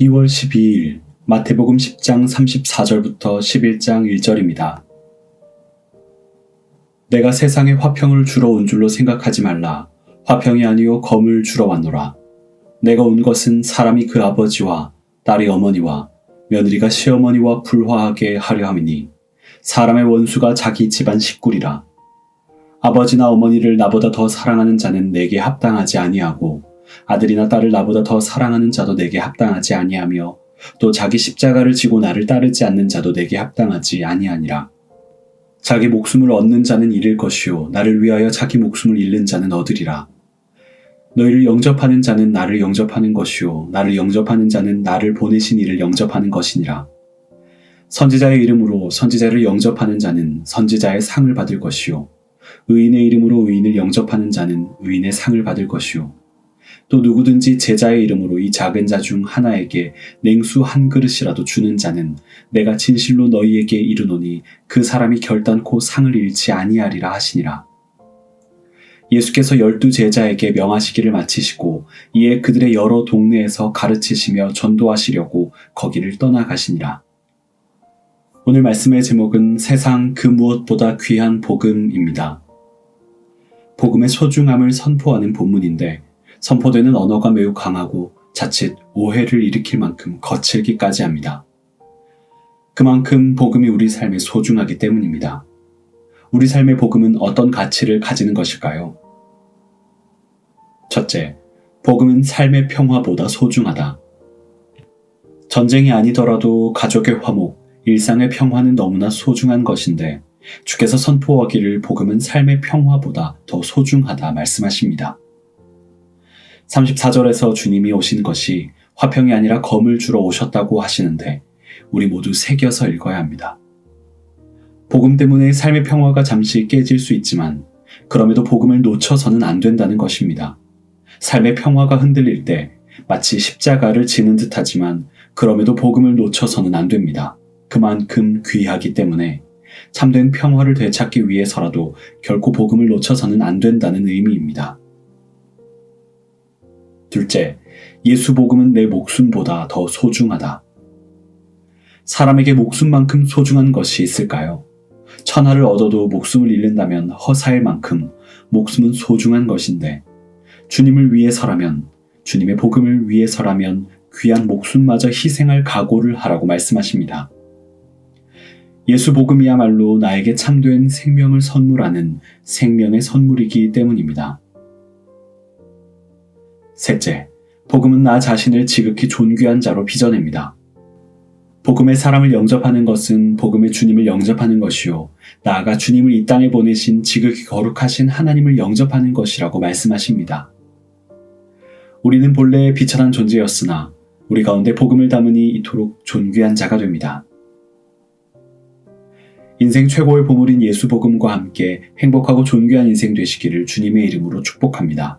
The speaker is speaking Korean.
2월 12일 마태복음 10장 34절부터 11장 1절입니다. 내가 세상에 화평을 주러 온 줄로 생각하지 말라. 화평이 아니요 검을 주러 왔노라. 내가 온 것은 사람이 그 아버지와 딸이 어머니와 며느리가 시어머니와 불화하게 하려 함이니 사람의 원수가 자기 집안 식구리라. 아버지나 어머니를 나보다 더 사랑하는 자는 내게 합당하지 아니하고 아들이나 딸을 나보다 더 사랑하는 자도 내게 합당하지 아니하며 또 자기 십자가를 지고 나를 따르지 않는 자도 내게 합당하지 아니하니라. 자기 목숨을 얻는 자는 잃을 것이요 나를 위하여 자기 목숨을 잃는 자는 얻으리라. 너희를 영접하는 자는 나를 영접하는 것이요 나를 영접하는 자는 나를 보내신 이를 영접하는 것이니라. 선지자의 이름으로 선지자를 영접하는 자는 선지자의 상을 받을 것이요 의인의 이름으로 의인을 영접하는 자는 의인의 상을 받을 것이요 또 누구든지 제자의 이름으로 이 작은 자 중 하나에게 냉수 한 그릇이라도 주는 자는 내가 진실로 너희에게 이르노니 그 사람이 결단코 상을 잃지 아니하리라 하시니라. 예수께서 열두 제자에게 명하시기를 마치시고 이에 그들의 여러 동네에서 가르치시며 전도하시려고 거기를 떠나가시니라. 오늘 말씀의 제목은 세상 그 무엇보다 귀한 복음입니다. 복음의 소중함을 선포하는 본문인데 선포되는 언어가 매우 강하고 자칫 오해를 일으킬 만큼 거칠기까지 합니다. 그만큼 복음이 우리 삶에 소중하기 때문입니다. 우리 삶의 복음은 어떤 가치를 가지는 것일까요? 첫째, 복음은 삶의 평화보다 소중하다. 전쟁이 아니더라도 가족의 화목, 일상의 평화는 너무나 소중한 것인데 주께서 선포하기를 복음은 삶의 평화보다 더 소중하다 말씀하십니다. 34절에서 주님이 오신 것이 화평이 아니라 검을 주러 오셨다고 하시는데 우리 모두 새겨서 읽어야 합니다. 복음 때문에 삶의 평화가 잠시 깨질 수 있지만 그럼에도 복음을 놓쳐서는 안 된다는 것입니다. 삶의 평화가 흔들릴 때 마치 십자가를 지는 듯하지만 그럼에도 복음을 놓쳐서는 안 됩니다. 그만큼 귀하기 때문에 참된 평화를 되찾기 위해서라도 결코 복음을 놓쳐서는 안 된다는 의미입니다. 둘째, 예수 복음은 내 목숨보다 더 소중하다. 사람에게 목숨만큼 소중한 것이 있을까요? 천하를 얻어도 목숨을 잃는다면 허사일 만큼 목숨은 소중한 것인데 주님을 위해서라면 주님의 복음을 위해서라면 귀한 목숨마저 희생할 각오를 하라고 말씀하십니다. 예수 복음이야말로 나에게 참된 생명을 선물하는 생명의 선물이기 때문입니다. 셋째, 복음은 나 자신을 지극히 존귀한 자로 빚어냅니다. 복음의 사람을 영접하는 것은 복음의 주님을 영접하는 것이요. 나아가 주님을 이 땅에 보내신 지극히 거룩하신 하나님을 영접하는 것이라고 말씀하십니다. 우리는 본래 비천한 존재였으나 우리 가운데 복음을 담으니 이토록 존귀한 자가 됩니다. 인생 최고의 보물인 예수 복음과 함께 행복하고 존귀한 인생 되시기를 주님의 이름으로 축복합니다.